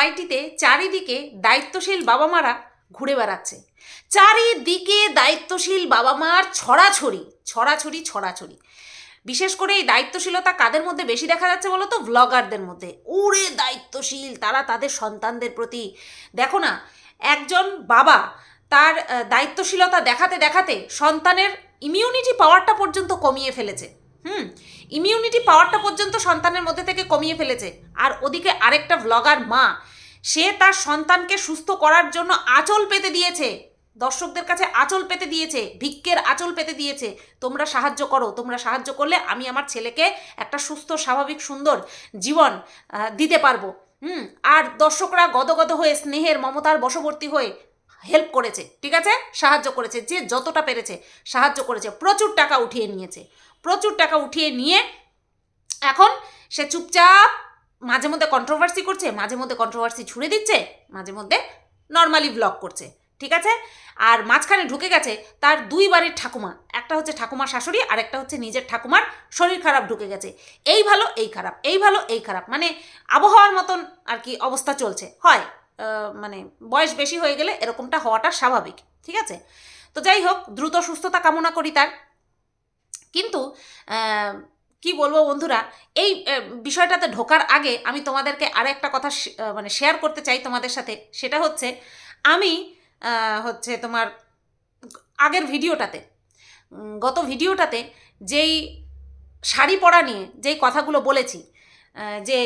ওয়াইটিতে চারিদিকে দায়িত্বশীল বাবা মারা ঘুরে বেড়াচ্ছে। চারিদিকে দায়িত্বশীল বাবা মার ছড়াছড়ি ছড়াছড়ি ছড়াছড়ি। বিশেষ করে এই দায়িত্বশীলতা কাদের মধ্যে বেশি দেখা যাচ্ছে বলো তো ভ্লগারদের মধ্যে। উড়ে দায়িত্বশীল, তারা তাদের সন্তানদের প্রতি। দেখো না, একজন বাবা তার দায়িত্বশীলতা দেখাতে দেখাতে সন্তানের ইমিউনিটি পাওয়ারটা পর্যন্ত কমিয়ে ফেলেছে। হুম ইমিউনিটি পাওয়ারটা পর্যন্ত সন্তানের মধ্যে থেকে কমিয়ে ফেলেছে। আর ওদিকে আরেকটা ভ্লগার মা, সে তার সন্তানকে সুস্থ করার জন্য আঁচল পেতে দিয়েছে। দর্শকদের কাছে আঁচল পেতে দিয়েছে, ভিক্ষের আঁচল পেতে দিয়েছে। তোমরা সাহায্য করো, তোমরা সাহায্য করলে আমি আমার ছেলেকে একটা সুস্থ, স্বাভাবিক, সুন্দর জীবন দিতে পারব। হুম, আর দর্শকরা গদগদ হয়ে স্নেহের, মমতার বশবর্তী হয়ে হেল্প করেছে, ঠিক আছে? সাহায্য করেছে, যে যতটা পেরেছে সাহায্য করেছে, প্রচুর টাকা উঠিয়ে নিয়েছে। প্রচুর টাকা উঠিয়ে নিয়ে এখন সে চুপচাপ মাঝে মধ্যে কন্ট্রোভার্সি করছে, মাঝে মধ্যে কন্ট্রোভার্সি ছুড়ে দিচ্ছে, মাঝে মধ্যে নর্মালি ব্লগ করছে, ঠিক আছে? আর মাঝখানে ঢুকে গেছে তার দুই বাড়ির ঠাকুমা, একটা হচ্ছে ঠাকুমার শাশুড়ি আর একটা হচ্ছে নিজের ঠাকুমার শরীর খারাপ ঢুকে গেছে। এই ভালো, এই খারাপ, এই ভালো, এই খারাপ মানে আবহাওয়ার মতন আর কি অবস্থা চলছে। হয় মানে বয়স বেশি হয়ে গেলে এরকমটা হওয়াটা স্বাভাবিক, ঠিক আছে? তো যাই হোক, দ্রুত সুস্থতা কামনা করি তার। কিন্তু কি বলব বন্ধুরা, এই বিষয়টাতে ঢোকার আগে আমি তোমাদেরকে আরও একটা কথা মানে শেয়ার করতে চাই তোমাদের সাথে। সেটা হচ্ছে, আমি হচ্ছে তোমার আগের ভিডিওটাতে গত ভিডিওটাতে যেই শাড়ি পরা নিয়ে যেই কথাগুলো বলেছি যে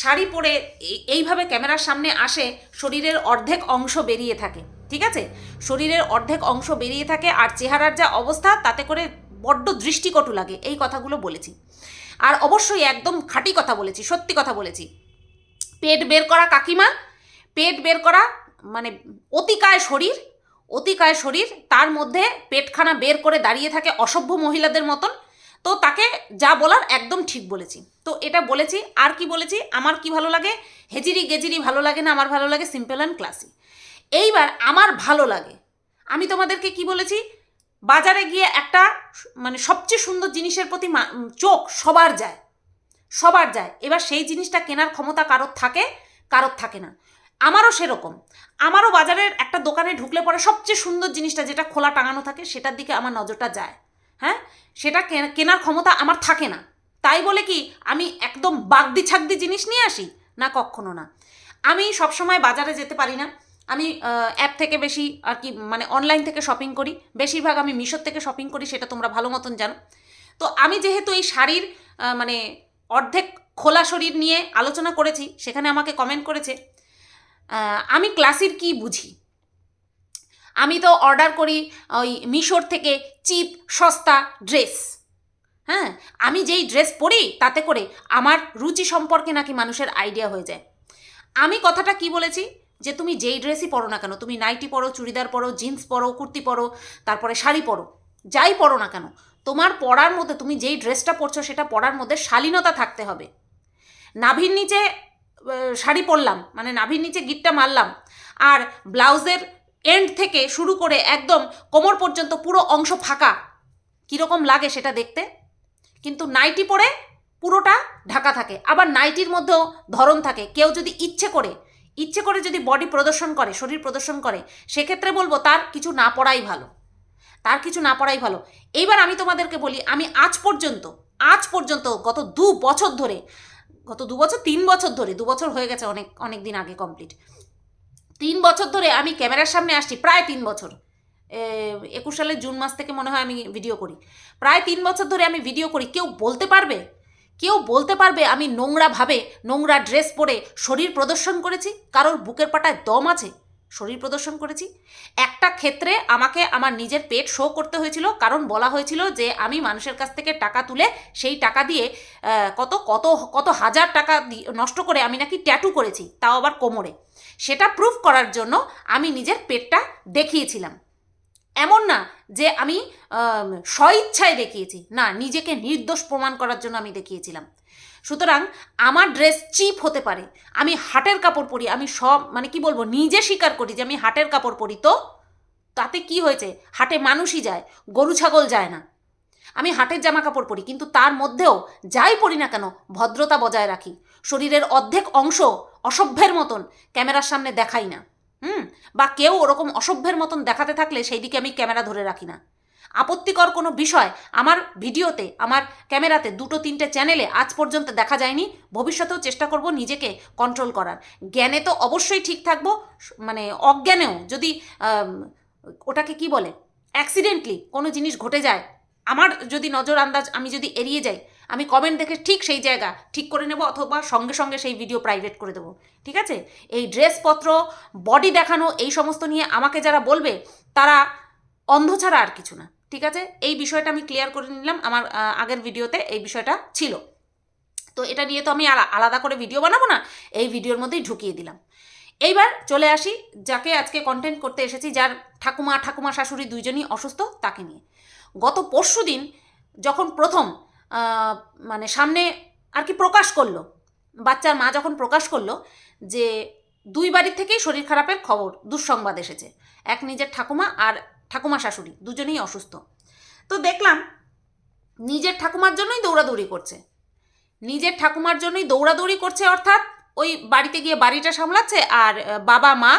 শাড়ি পরে এইভাবে ক্যামেরার সামনে আসে, শরীরের অর্ধেক অংশ বেরিয়ে থাকে, ঠিক আছে? শরীরের অর্ধেক অংশ বেরিয়ে থাকে, আর চেহারার যা অবস্থা, তাতে করে বড্ড দৃষ্টিকটু লাগে, এই কথাগুলো বলেছি। আর অবশ্যই একদম খাঁটি কথা বলেছি, সত্যি কথা বলেছি। পেট বের করা কাকিমা, পেট বের করা মানে অতিকায় শরীর অতিকায় শরীর, তার মধ্যে পেটখানা বের করে দাঁড়িয়ে থাকে অসভ্য মহিলাদের মতন। তো তাকে যা বলার একদম ঠিক বলেছি। তো এটা বলেছি, আর কি বলেছি, আমার কি ভালো লাগে? হেজিরি গেজিরি ভালো লাগে না, আমার ভালো লাগে সিম্পল অ্যান্ড ক্লাসি। এইবার আমার ভালো লাগে। আমি তোমাদেরকে কি বলেছি? বাজারে গিয়ে একটা মানে সবচেয়ে সুন্দর জিনিসের প্রতি চোখ সবার যায়। সবার যায়। এবার সেই জিনিসটা কেনার ক্ষমতা কারোর থাকে কারোর থাকে না। আমারও সেরকম। আমারও বাজারের একটা দোকানে ঢুকলে পরে সবচেয়ে সুন্দর জিনিসটা যেটা খোলা টাঙানো থাকে, সেটার দিকে আমার নজরটা যায়। হ্যাঁ? সেটা কেনা- কেনার ক্ষমতা আমার থাকে না। তাই বলে কি, আমি একদম বাগদি ছাগদি জিনিস নিয়ে আসি? না, কখনো না। আমি সবসময় বাজারে যেতে পারি না। আমি অ্যাপ থেকে বেশি আর কি মানে অনলাইন থেকে শপিং করি। বেশিরভাগ আমি মিশোর থেকে শপিং করি, সেটা তোমরা ভালো মতন জানো। তো আমি যেহেতু এই শাড়ির মানে অর্ধেক খোলা শরীর নিয়ে আলোচনা করেছি, সেখানে আমাকে কমেন্ট করেছে আমি ক্লাসির কি বুঝি? আমি তো অর্ডার করি ওই মিশোর থেকে চিপ সস্তা ড্রেস হ্যাঁ আমি যেই ড্রেস পরি, তাতে করে আমার রুচি সম্পর্কে নাকি মানুষের আইডিয়া হয়ে যায়। আমি কথাটা কি বলেছি? যে তুমি যেই ড্রেসই পরো না কেন, তুমি নাইটি পরো, চুড়িদার পরো জিন্স পরো, কুর্তি পরো, তারপরে শাড়ি পরো, যাই পরো না কেন, তোমার পরার মধ্যে, তুমি যেই ড্রেসটা পরছো সেটা পরার মধ্যে শালীনতা থাকতে হবে। নাভির নিচে শাড়ি পরলাম মানে নাভির নিচে গিটটা মারলাম, আর ব্লাউজের এন্ড থেকে শুরু করে একদম কোমর পর্যন্ত পুরো অংশ ফাঁকা, কীরকম লাগে সেটা দেখতে? কিন্তু নাইটি পরে পুরোটা ঢাকা থাকে, আবার নাইটির মধ্যেও ধরন থাকে, কেউ যদি ইচ্ছে করে ইচ্ছে করে যদি বডি প্রদর্শন করে, শরীর প্রদর্শন করে, সেক্ষেত্রে বলব তার কিছু না পড়াই ভালো। তার কিছু না পড়াই ভালো। এইবার আমি তোমাদেরকে বলি, আমি আজ পর্যন্ত আজ পর্যন্ত, গত দু বছর ধরে, গত দু বছর, তিন বছর ধরে, দু বছর হয়ে গেছে অনেক অনেক দিন আগে কমপ্লিট তিন বছর ধরে আমি ক্যামেরার সামনে আসছি, প্রায় তিন বছর। একুশ সালের জুন মাস থেকে মনে হয় আমি ভিডিও করি। প্রায় তিন বছর ধরে আমি ভিডিও করি। কেউ বলতে পারবে? কেউ বলতে পারবে আমি নোংরাভাবে নোংরা ড্রেস পরে শরীর প্রদর্শন করেছি? কারোর বুকের পাটায় দম আছে? শরীর প্রদর্শন করেছি? একটা ক্ষেত্রে আমাকে আমার নিজের পেট শো করতে হয়েছিল, কারণ বলা হয়েছিল যে আমি মানুষের কাছ থেকে টাকা তুলে সেই টাকা দিয়ে কত কত কত হাজার টাকা নষ্ট করে আমি নাকি ট্যাটু করেছি, তাও আবার কোমরে। সেটা প্রুফ করার জন্য আমি নিজের পেটটা দেখিয়েছিলাম। এমন না যে আমি স্বইচ্ছায় দেখিয়েছি। না, নিজেকে নির্দোষ প্রমাণ করার জন্য আমি দেখিয়েছিলাম। সুতরাং আমার ড্রেস চিপ হতে পারে। আমি হাটের কাপড় পরি, আমি সব মানে কি বলব, নিজে স্বীকার করি যে আমি হাটের কাপড় পরি। তো তাতে কি হয়েছে? হাটে মানুষই যায়, গরু ছাগল যায় না। আমি হাটের জামা কাপড় পরি, কিন্তু তার মধ্যেও যাই পরি না কেন, ভদ্রতা বজায় রাখি। শরীরের অর্ধেক অংশ অসভ্যের মতন, ক্যামেরার সামনে দেখাই না। হুম, বা কেউ ওরকম অসভ্যের মতন দেখাতে থাকলে সেই দিকে আমি ক্যামেরা ধরে রাখি না। আপত্তিকর কোনো বিষয় আমার ভিডিওতে, আমার ক্যামেরাতে দুটো তিনটে চ্যানেলে আজ পর্যন্ত দেখা যায়নি, ভবিষ্যতেও চেষ্টা করব নিজেকে কন্ট্রোল করার। জ্ঞানে তো অবশ্যই ঠিক থাকব মানে অজ্ঞানেও যদি ওটাকে কি বলে অ্যাক্সিডেন্টলি কোনো জিনিস ঘটে যায়, আমার যদি নজর আন্দাজ আমি যদি এড়িয়ে যাই আমি কমেন্ট দেখে ঠিক সেই জায়গা ঠিক করে নেব অথবা সঙ্গে সঙ্গে সেই ভিডিও প্রাইভেট করে দেবো। ঠিক আছে? এই ড্রেসপত্র বডি দেখানো, এই সমস্ত নিয়ে আমাকে যারা বলবে, তারা অন্ধ ছাড়া আর কিছু না। ঠিক আছে? এই বিষয়টা আমি ক্লিয়ার করে নিলাম আমার আগের ভিডিওতে এই বিষয়টা ছিল। তো এটা নিয়ে তো আমি আলা- আলাদা করে ভিডিও বানাবো না, এই ভিডিওর মধ্যেই ঢুকিয়ে দিলাম। এইবার চলে আসি যাকে আজকে কন্টেন্ট করতে এসেছি, যার ঠাকুমা ঠাকুমা শাশুড়ি দুইজনই অসুস্থ তাকে নিয়ে। গত পরশু দিন যখন প্রথম মানে সামনে আর কি প্রকাশ করল। বাচ্চার মা যখন প্রকাশ করল যে দুই বাড়ির থেকেই শরীর খারাপের খবর, দুঃসংবাদ এসেছে। এক নিজের ঠাকুমা আর ঠাকুমা শাশুড়ি, দুজনেই অসুস্থ। তো দেখলাম নিজের ঠাকুমার জন্যই দৌড়াদৌড়ি করছে। নিজের ঠাকুমার জন্যই দৌড়াদৌড়ি করছে অর্থাৎ ওই বাড়িতে গিয়ে বাড়িটা সামলাচ্ছে আর বাবা, মা,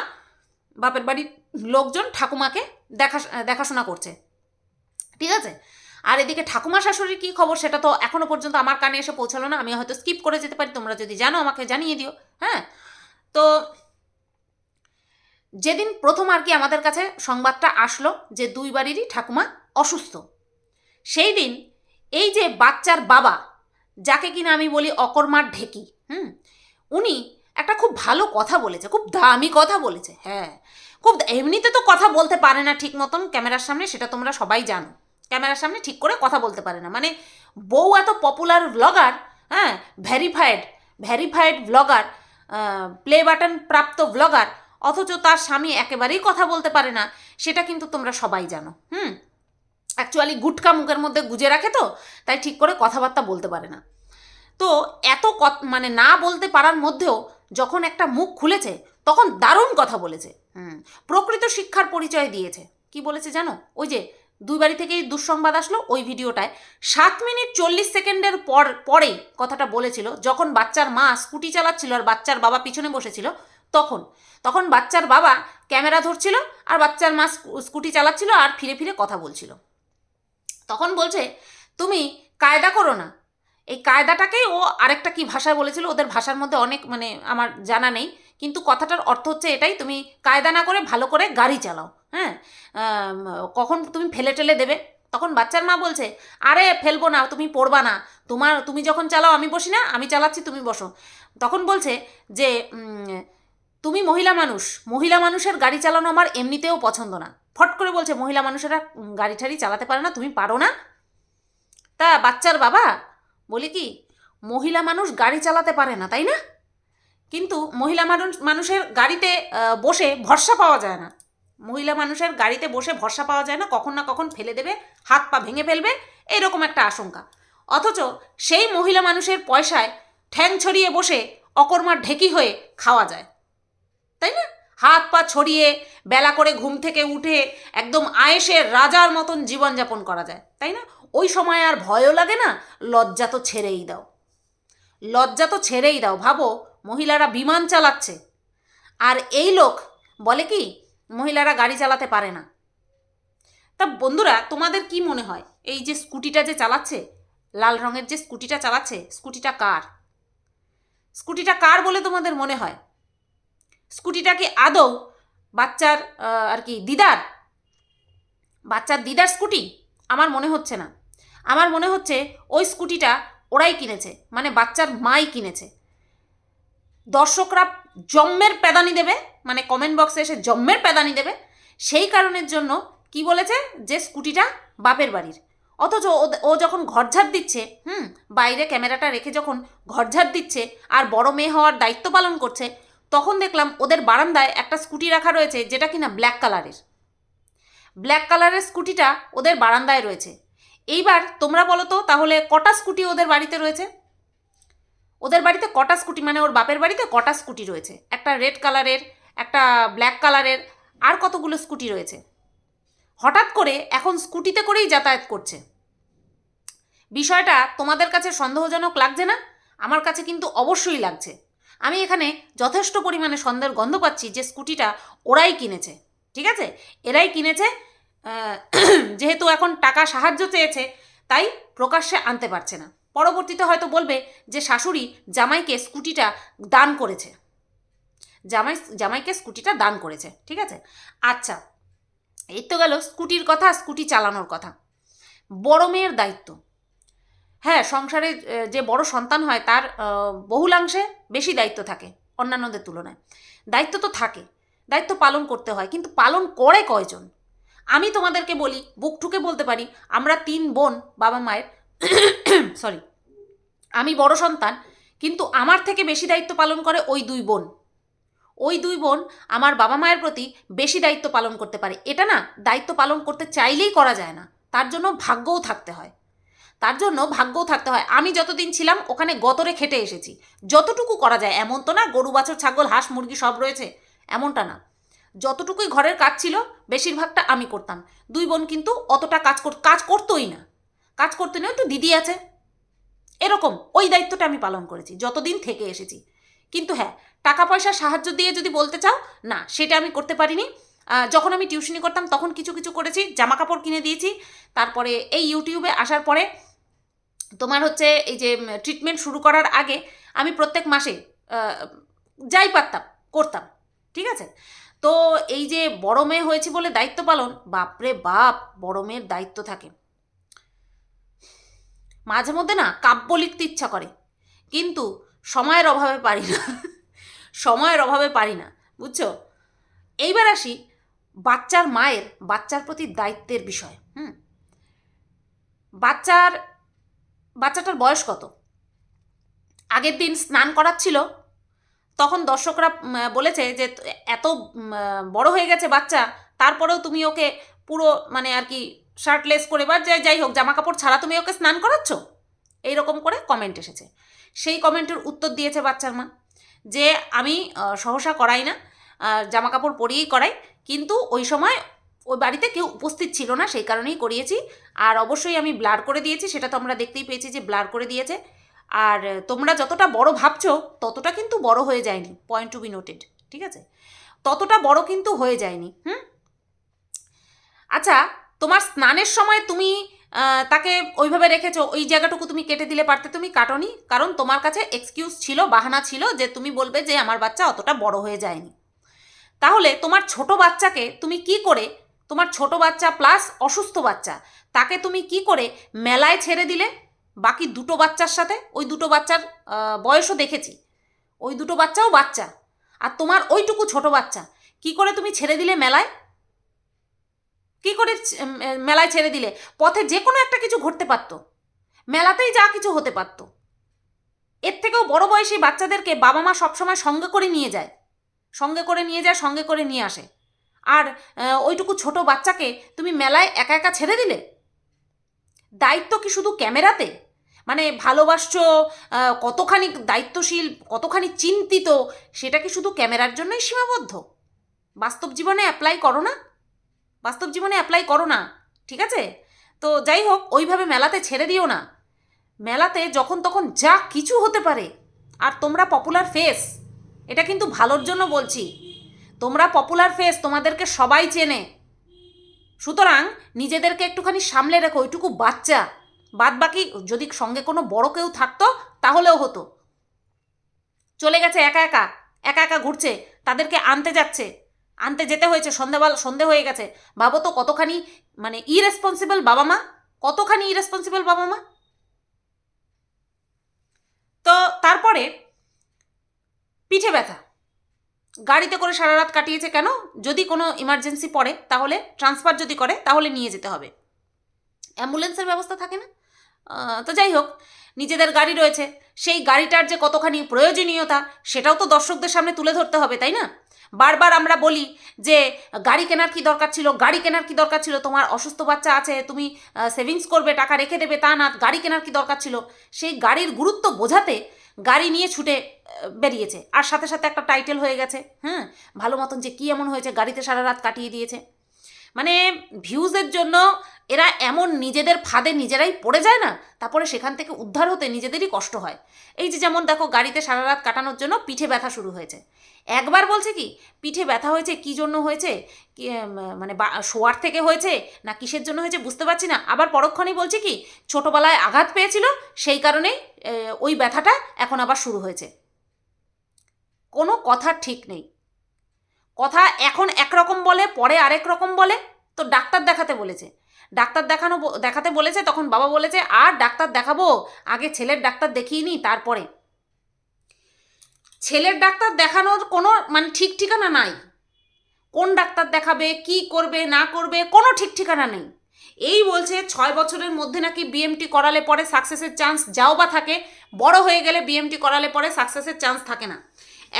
বাপের বাড়ির লোকজন ঠাকুমাকে দেখা, দেখাশোনা করছে। ঠিক আছে? আর এদিকে ঠাকুমা শাশুড়ির কী খবর সেটা তো এখনও পর্যন্ত আমার কানে এসে পৌঁছালো না। আমি হয়তো স্কিপ করে যেতে পারি, তোমরা যদি জানো আমাকে জানিয়ে দিও হ্যাঁ? তো যেদিন প্রথম আর কি আমাদের কাছে সংবাদটা আসলো যে দুই বাড়িরই ঠাকুমা অসুস্থ, সেই দিন এই যে বাচ্চার বাবা, যাকে কিনা আমি বলি অকর্মার ঢেকি, হুম? উনি একটা খুব ভালো কথা বলেছে, খুব দামি কথা বলেছে হ্যাঁ? খুব এমনিতে তো কথা বলতে পারে না ঠিক মতন ক্যামেরার সামনে, সেটা তোমরা সবাই জানো। ক্যামেরার সামনে ঠিক করে কথা বলতে পারে না। মানে বউ এত পপুলার ব্লগার হ্যাঁ verified verified blogger play button প্রাপ্ত ব্লগার অথচ তার স্বামী একেবারেই কথা বলতে পারে না, সেটা কিন্তু তোমরা সবাই জানো। হুম? অ্যাকচুয়ালি গুটকা মুখের মধ্যে গুজে রাখে তো, তাই ঠিক করে কথাবার্তা বলতে পারে না। তো এত মানে না বলতে পারার মধ্যেও যখন একটা মুখ খুলেছে, তখন দারুণ কথা বলেছে। হুম, প্রকৃত শিক্ষার পরিচয় দিয়েছে। কি বলেছে জানো? ওই যে দুই বাড়ি থেকেই দুঃসংবাদ আসলো ওই ভিডিওটায়। সাত মিনিট চল্লিশ সেকেন্ডের পর, পরেই কথাটা বলেছিল, যখন বাচ্চার মা স্কুটি চালাচ্ছিল আর বাচ্চার বাবা পিছনে বসেছিল, তখন। তখন বাচ্চার বাবা ক্যামেরা ধরছিল আর বাচ্চার মা স্কু- স্কুটি চালাচ্ছিল আর ফিরে ফিরে কথা বলছিল। তখন বলছে, তুমি কায়দা করো না। এই কায়দাটাকেই ও আরেকটা কি ভাষায় বলেছিল, ওদের ভাষার মধ্যে অনেক মানে আমার জানা নেই। কিন্তু কথাটার অর্থ হচ্ছে এটাই, তুমি কায়দা না করে ভালো করে গাড়ি চালাও। হ্যাঁ? কখন তুমি ফেলে টেলে দেবে? তখন বাচ্চার মা বলছে, আরে, ফেলব না, তুমি পড়বা না। তোমার, তুমি যখন চালাও, আমি বসি না, আমি চালাচ্ছি, তুমি বসো। তখন বলছে যে তুমি মহিলা মানুষ, মহিলা মানুষের গাড়ি চালানো আমার এমনিতেও পছন্দ না। ফট করে বলছে, মহিলা মানুষেরা গাড়ি ঠাড়ি চালাতে পারে না, তুমি পারো না? তা বাচ্চার বাবা বলি কি, মহিলা মানুষ গাড়ি চালাতে পারে না, তাই না? কিন্তু মহিলা মানুষ, মানুষের গাড়িতে বসে ভরসা পাওয়া যায় না। মহিলা মানুষের গাড়িতে বসে ভরসা পাওয়া যায় না, কখন না কখন ফেলে দেবে, হাত পা ভেঙে ফেলবে, এরকম একটা আশঙ্কা। অথচ সেই মহিলা মানুষের পয়সায় ঠ্যাং ছড়িয়ে বসে অকর্মার ঢেকি হয়ে খাওয়া যায়। তাই না? হাত পা ছড়িয়ে, বেলা করে ঘুম থেকে উঠে একদম আয়েসের রাজার মতন জীবনযাপন করা যায়। তাই না? ওই সময় আর ভয়ও লাগে না, লজ্জা তো ছেড়েই দাও। লজ্জা তো ছেড়েই দাও, ভাবো মহিলারা বিমান চালাচ্ছে। আর এই লোক বলে কি মহিলারা গাড়ি চালাতে পারে না। তা বন্ধুরা, তোমাদের কি মনে হয়? এই যে স্কুটিটা যে চালাচ্ছে, লাল রঙের যে স্কুটিটা চালাচ্ছে, স্কুটিটা কার? স্কুটিটা কার বলে তোমাদের মনে হয়? স্কুটিটা কি আদৌ বাচ্চার আর কি দিদার? বাচ্চার দিদার স্কুটি? আমার মনে হচ্ছে না। আমার মনে হচ্ছে ওই স্কুটিটা ওরাই কিনেছে মানে বাচ্চার মাই কিনেছে। দর্শকরা জম্মের প্যাদানি দেবে মানে কমেন্ট বক্সে এসে জম্মের প্যাদানি দেবে, সেই কারণের জন্য কি বলেছে? যে স্কুটিটা বাপের বাড়ির। অথচ ও- যখন ঘরঝাড় দিচ্ছে, হুম, বাইরে ক্যামেরাটা রেখে যখন ঘরঝাড় দিচ্ছে আর বড় মেয়ে হওয়ার দায়িত্ব পালন করছে, তখন দেখলাম ওদের বারান্দায় একটা স্কুটি রাখা রয়েছে যেটা কিনা ব্ল্যাক কালারের ব্ল্যাক কালারের স্কুটিটা ওদের বারান্দায় রয়েছে। এইবার তোমরা বলো তো, তাহলে কটা স্কুটি ওদের বাড়িতে রয়েছে? ওদের বাড়িতে কটা স্কুটি? মানে ওর বাপের বাড়িতে কটা স্কুটি রয়েছে? একটা রেড কালারের, একটা ব্ল্যাক কালারের, আর কতগুলো স্কুটি রয়েছে? হঠাৎ করে এখন স্কুটিতে করেই যাতায়াত করছে। বিষয়টা তোমাদের কাছে সন্দেহজনক লাগছে না? আমার কাছে কিন্তু অবশ্যই লাগছে। আমি এখানে যথেষ্ট পরিমাণে সন্দেহের গন্ধ পাচ্ছি যে স্কুটিটা ওরাই কিনেছে, ঠিক আছে? এরাই কিনেছে যেহেতু এখন টাকা সাহায্য চেয়েছে, তাই প্রকাশ্যে আনতে পারছে না। পরবর্তীতে হয়তো বলবে যে শাশুড়ি জামাইকে স্কুটিটা দান করেছে। জামাই, জামাইকে স্কুটিটা দান করেছে, ঠিক আছে? আচ্ছা এই তো গেল স্কুটির কথা, স্কুটি চালানোর কথা। বড় মেয়ের দায়িত্ব। হ্যাঁ সংসারে যে বড় সন্তান হয় তার বহুলাংশে বেশি দায়িত্ব থাকে অন্যান্যদের তুলনায়। দায়িত্ব তো থাকে, দায়িত্ব পালন করতে হয়, কিন্তু পালন করে কয়জন? আমি তোমাদেরকে বলি, বুক ঠুকে বলতে পারি, আমরা তিন বোন বাবা মায়ের সরি আমি বড় সন্তান, কিন্তু আমার থেকে বেশি দায়িত্ব পালন করে ওই দুই বোন। ওই দুই বোন আমার বাবা মায়ের প্রতি বেশি দায়িত্ব পালন করতে পারে। এটা না, দায়িত্ব পালন করতে চাইলেই করা যায় না। তার জন্য ভাগ্যও থাকতে হয়। তার জন্য ভাগ্যও থাকতে হয়। আমি যতদিন ছিলাম, ওখানে গতরে খেটে এসেছি। যতটুকু করা যায়, এমন তো না, গরু, বাছর, ছাগল, হাঁস, মুরগি সব রয়েছে। এমনটা না। যতটুকুই ঘরের কাজ ছিল, বেশিরভাগটা আমি করতাম। দুই বোন কিন্তু অতটা কাজ কাজ করতোই না। কাজ করতে নয় তো দিদি আছে। এরকম, ওই দায়িত্বটা আমি পালন করেছি, যতদিন থেকে এসেছি। কিন্তু হ্যাঁ টাকা পয়সা সাহায্য দিয়ে যদি বলতে চাও, না, সেটা আমি করতে পারিনি। যখন আমি টিউশনি করতাম, তখন কিছু কিছু করেছি জামা কাপড় কিনে দিয়েছি। তারপরে এই ইউটিউবে আসার পরে, তোমার হচ্ছে এই যে ট্রিটমেন্ট শুরু করার আগে, আমি প্রত্যেক মাসে যাই পারতাম, করতাম, ঠিক আছে? তো এই যে, বড় মেয়ে হয়েছে বলে দায়িত্ব পালন, বাপরে বাপ, বড় মেয়ের দায়িত্ব থাকে। মাঝে মধ্যে না কাব্য লিখতে ইচ্ছা করে। কিন্তু সময়ের অভাবে পারি না। সময়ের অভাবে পারি না, বুঝছ? এইবার আসি বাচ্চার মায়ের, বাচ্চার প্রতি দায়িত্বের বিষয়, হুম? বাচ্চার, বাচ্চাটার বয়স কত? আগের দিন স্নান করাচ্ছিল তখন দর্শকরা বলেছে যে এত বড় হয়ে গেছে বাচ্চা, তারপরেও তুমি ওকে পুরো মানে আর কি শার্টলেস করে বা যাই যাই হোক জামা কাপড় ছাড়া তুমি ওকে স্নান করাচ্ছ? এইরকম করে কমেন্ট এসেছে। সেই কমেন্টের উত্তর দিয়েছে বাচ্চার মা যে, আমি সহসা করাই না জামা কাপড় পরিয়েই করাই। কিন্তু ওই সময় ওই বাড়িতে কেউ উপস্থিত ছিল না, সেই কারণেই করিয়েছি। আর অবশ্যই আমি ব্লার করে দিয়েছি, সেটা তো আমরা দেখতেই পেয়েছি যে ব্লার করে দিয়েছে। আর তোমরা যতটা বড় ভাবছ, ততটা কিন্তু বড় হয়ে যায়নি পয়েন্ট টু বি নোটেড ঠিক আছে? ততটা বড় কিন্তু হয়ে যায়নি, হুম? আচ্ছা তোমার স্নানের সময় তুমি তাকে ওইভাবে রেখেছো, ওই জায়গাটুকু তুমি কেটে দিলে পারতে তুমি কাটনি, কারণ তোমার কাছে এক্সকিউজ ছিল, বাহানা ছিল যে তুমি বলবে যে আমার বাচ্চা অতটা বড় হয়ে যায়নি। তাহলে তোমার ছোট বাচ্চাকে তুমি কি করে, তোমার ছোট বাচ্চা প্লাস অসুস্থ বাচ্চা, তাকে তুমি কি করে মেলায় ছেড়ে দিলে? বাকি দুটো বাচ্চার সাথে, ওই দুটো বাচ্চার বয়সও দেখেছি, ওই দুটো বাচ্চাও বাচ্চা, আর তোমার ওইটুকু ছোট বাচ্চা, কি করে তুমি ছেড়ে দিলে মেলায়? কি করে মেলায় ছেড়ে দিলে? পথে যে কোনো একটা কিছু ঘটতে পারতো। মেলাতেই যা কিছু হতে পারত। এর থেকেও বড় বয়সী বাচ্চাদেরকে বাবা মা সবসময় সঙ্গে করে নিয়ে যায়। সঙ্গে করে নিয়ে যায়, সঙ্গে করে নিয়ে আসে। আর ওইটুকু ছোট বাচ্চাকে তুমি মেলায় একা একা ছেড়ে দিলে? দায়িত্ব কি শুধু ক্যামেরাতে? মানে ভালোবাসছো কতখানি দায়িত্বশীল, কতখানি চিন্তিত, সেটা কি শুধু ক্যামেরার জন্যই সীমাবদ্ধ? বাস্তব জীবনে অ্যাপ্লাই করো না। বাস্তব জীবনে অ্যাপ্লাই করো না, ঠিক আছে? তো যাই হোক, ওইভাবে মেলাতে ছেড়ে দিও না। মেলাতে যখন তখন যা কিছু হতে পারে, আর তোমরা পপুলার ফেস এটা কিন্তু ভালোর জন্য বলছি। তোমরা পপুলার ফেস তোমাদেরকে সবাই চেনে। সুতরাং নিজেদেরকে একটুখানি সামলে রেখো, ওইটুকু বাচ্চা। বাদ বাকি যদি সঙ্গে কোনো বড় কেউ থাকতো, তাহলেও হতো। চলে গেছে একা একা একা একা ঘুরছে, তাদেরকে আনতে যাচ্ছে। আনতে যেতে হয়েছে সন্ধেবেলা সন্ধে হয়ে গেছে। ভাবো তো কতখানি মানে ইরেসপন্সিবল বাবা মা? কতখানি ইরেসপন্সিবল বাবা মা? তো তারপরে পিঠে ব্যথা। গাড়িতে করে সারা রাত কাটিয়েছে কেন? যদি কোনো ইমার্জেন্সি পড়ে, তাহলে ট্রান্সফার যদি করে, তাহলে নিয়ে যেতে হবে। অ্যাম্বুলেন্সের ব্যবস্থা থাকে না? তো যাই হোক, নিজেদের গাড়ি রয়েছে। সেই গাড়িটার যে কতখানি প্রয়োজনীয়তা, সেটাও তো দর্শকদের সামনে তুলে ধরতে হবে, তাই না? বারবার আমরা বলি যে, গাড়ি কেনার কি দরকার ছিল? গাড়ি কেনার কি দরকার ছিল? তোমার অসুস্থ বাচ্চা আছে, তুমি সেভিংস করবে, টাকা রেখে দেবে, তা না, গাড়ি কেনার কি দরকার ছিল? সেই গাড়ির গুরুত্ব বোঝাতে গাড়ি নিয়ে ছুটে বেরিয়েছে। আর সাথে সাথে একটা টাইটেল হয়ে গেছে হ্যাঁ? ভালো মতন যে কী এমন হয়েছে, গাড়িতে সারা রাত কাটিয়ে দিয়েছে। মানে ভিউজের জন্য এরা এমন নিজেদের ফাঁদে নিজেরাই পড়ে যায় না, তারপরে সেখান থেকে উদ্ধার হতে নিজেদেরই কষ্ট হয়। এই যে যেমন দেখো গাড়িতে সারা রাত কাটানোর জন্য পিঠে ব্যথা শুরু হয়েছে। একবার বলছে কি, পিঠে ব্যথা হয়েছে কি জন্য হয়েছে? মানে শোয়ার থেকে হয়েছে না কিসের জন্য হয়েছে বুঝতে পারছি না। আবার পরক্ষণেই বলছে কি, ছোটোবেলায় আঘাত পেয়েছিল, সেই কারণেই ওই ব্যথাটা এখন আবার শুরু হয়েছে। কোনো কথা ঠিক নেই। কথা এখন একরকম বলে, পরে আরেক রকম বলে, তো ডাক্তার দেখাতে বলেছে। ডাক্তার দেখানো দেখাতে বলেছে, তখন বাবা বলেছে, আর ডাক্তার দেখাবো? আগে ছেলের ডাক্তার দেখিয়ে নি, তারপরে। ছেলের ডাক্তার দেখানোর কোনো মানে ঠিক ঠিকানা নাই। কোন ডাক্তার দেখাবে, কি করবে, না করবে, কোনো ঠিক ঠিকানা নেই। এই বলছে, ছয় বছরের মধ্যে নাকি বিএমটি করালে পরে সাকসেসের চান্স যাও বা থাকে, বড় হয়ে গেলে বিএমটি করালে পরে সাকসেসের চান্স থাকে না।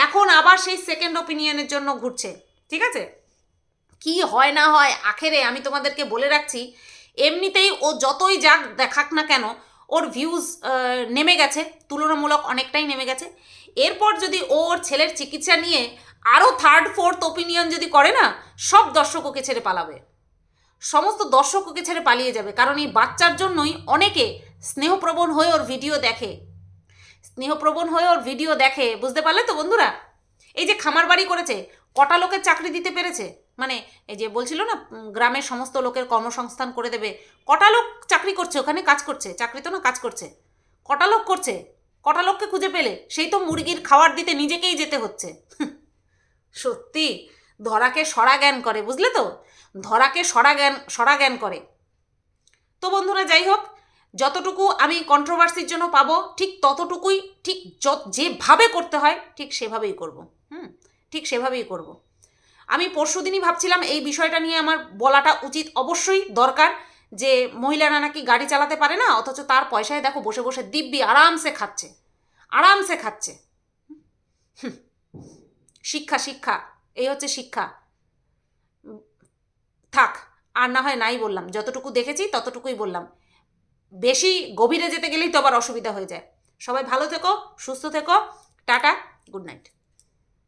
এখন আবার সেই সেকেন্ড ওপিনিয়নের জন্য ঘুরছে, ঠিক আছে? কি হয় না হয়, আখেরে আমি তোমাদেরকে বলে রাখছি, এমনিতেই ও যতই যাক দেখাক না কেন, ওর ভিউজ নেমে গেছে, তুলনামূলক অনেকটাই নেমে গেছে। এরপর যদি ও ওর ছেলের চিকিৎসা নিয়ে আরও থার্ড ফোর্থ ওপিনিয়ন যদি করে না, সব দর্শক ওকে ছেড়ে পালাবে। সমস্ত দর্শক ওকে ছেড়ে পালিয়ে যাবে, কারণ এই বাচ্চার জন্যই অনেকে স্নেহপ্রবণ হয়ে ওর ভিডিও দেখে। স্নেহপ্রবণ হয়ে ওর ভিডিও দেখে, বুঝতে পারলে তো বন্ধুরা? এই যে খামার বাড়ি করেছে, কটা লোকের চাকরি দিতে পেরেছে? মানে এই যে বলছিল না গ্রামের সমস্ত লোকের কর্মসংস্থান করে দেবে। কটা লোক চাকরি করছে ওখানে? কাজ করছে। চাকরি তো না, কাজ করছে। কটা লোক করছে? কটা লোককে খুঁজে পেলে? সেই তো মুরগির খাবার দিতে নিজেকেই যেতে হচ্ছে। সত্যি। ধরাকে সরা জ্ঞান করে, বুঝলে তো? ধরাকে সরা জ্ঞান সরা জ্ঞান করে। তো বন্ধুরা, যাই হোক যতটুকু আমি কন্ট্রোভার্সির জন্য পাবো, ঠিক ততটুকুই, ঠিক যেভাবে করতে হয়, ঠিক সেভাবেই করব। হুম, ঠিক সেভাবেই করব। আমি পরশু দিনই ভাবছিলাম এই বিষয়টা নিয়ে আমার বলাটা উচিত অবশ্যই দরকার যে মহিলারা নাকি গাড়ি চালাতে পারে না? অথচ তার পয়সায় দেখো বসে বসে দিব্যি আরামসে খাচ্ছে। আরামসে খাচ্ছে। শিক্ষা শিক্ষা, এই হচ্ছে শিক্ষা। থাক, আর না হয় নাই বললাম। যতটুকু দেখেছি ততটুকুই বললাম। বেশি গভীরে যেতে গেলেই তো আবার অসুবিধা হয়ে যায়। সবাই ভালো থেকো, সুস্থ থেকো, টাটা, গুড নাইট।